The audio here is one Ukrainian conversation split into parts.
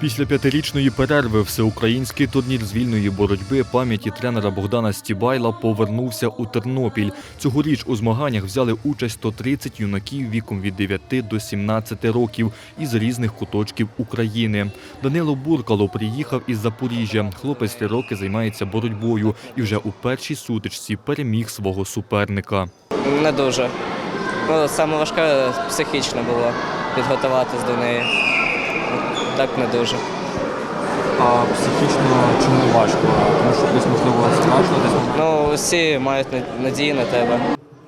Після п'ятирічної перерви всеукраїнський турнір з вільної боротьби пам'яті тренера Богдана Стібайла повернувся у Тернопіль. Цьогоріч у змаганнях взяли участь 130 юнаків віком від 9 до 17 років із різних куточків України. Данило Буркало приїхав із Запоріжжя. Хлопець три роки займається боротьбою і вже у першій сутичці переміг свого суперника. Не дуже. Ну, саме важке психічно було підготуватись до неї. Так не дуже. А психічно чому важко? Тому що десь можливо страшно, десь. Ну, всі мають надії на тебе.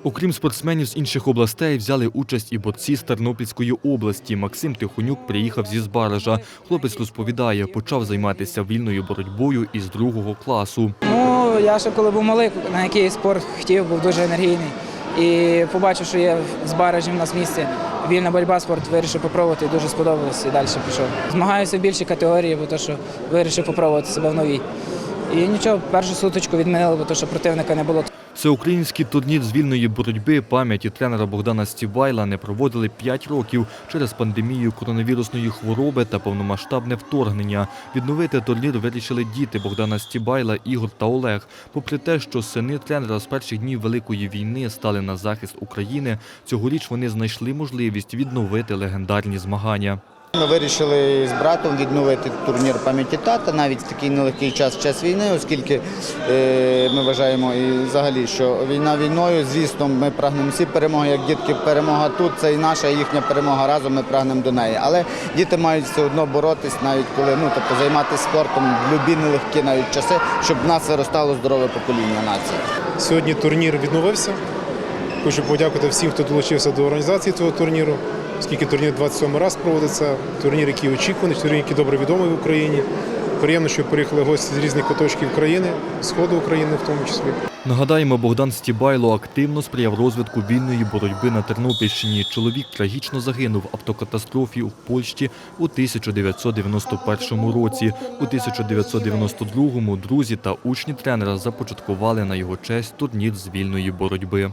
Окрім спортсменів з інших областей, взяли участь і борці з Тернопільської області. Максим Тихонюк приїхав зі Збаража. Хлопець розповідає, почав займатися вільною боротьбою із другого класу. Ну, я ще коли був малий, на який спорт хотів, був дуже енергійний. І побачив, що є з баражем у нас в місті вільна боротьба, спорт вирішив попробувати, і дуже сподобалось і далі пішов. Змагаюся в більшій категорії, бо то, що вирішив попробувати себе в новій. І нічого, першу сутичку відмінили, бо то, що противника не було. Всеукраїнський турнір з вільної боротьби пам'яті тренера Богдана Стібайла не проводили 5 років через пандемію коронавірусної хвороби та повномасштабне вторгнення. Відновити турнір вирішили діти Богдана Стібайла, Ігор та Олег. Попри те, що сини тренера з перших днів Великої війни стали на захист України, цьогоріч вони знайшли можливість відновити легендарні змагання. Ми вирішили з братом відновити турнір пам'яті тата навіть в такий нелегкий час в час війни, оскільки е, ми вважаємо і взагалі, що війна війною, звісно, ми прагнемо всі перемоги, як дітки, перемога тут, це і наша, і їхня перемога разом. Ми прагнемо до неї. Але діти мають все одно боротись, навіть коли ну тобто займатися спортом в любі нелегкі навіть часи, щоб в нас виростало здорове покоління нації. Сьогодні турнір відновився. Хочу подякувати всім, хто долучився до організації цього турніру, оскільки турнір 27 раз проводиться. Турнір, який очікуваний, турнір, який добре відомий в Україні. Приємно, що приїхали гості з різних куточків країни, сходу України в тому числі. Нагадаємо, Богдан Стібайло активно сприяв розвитку вільної боротьби на Тернопільщині. Чоловік трагічно загинув в автокатастрофі у Польщі у 1991 році. У 1992-му друзі та учні тренера започаткували на його честь турнір з вільної боротьби.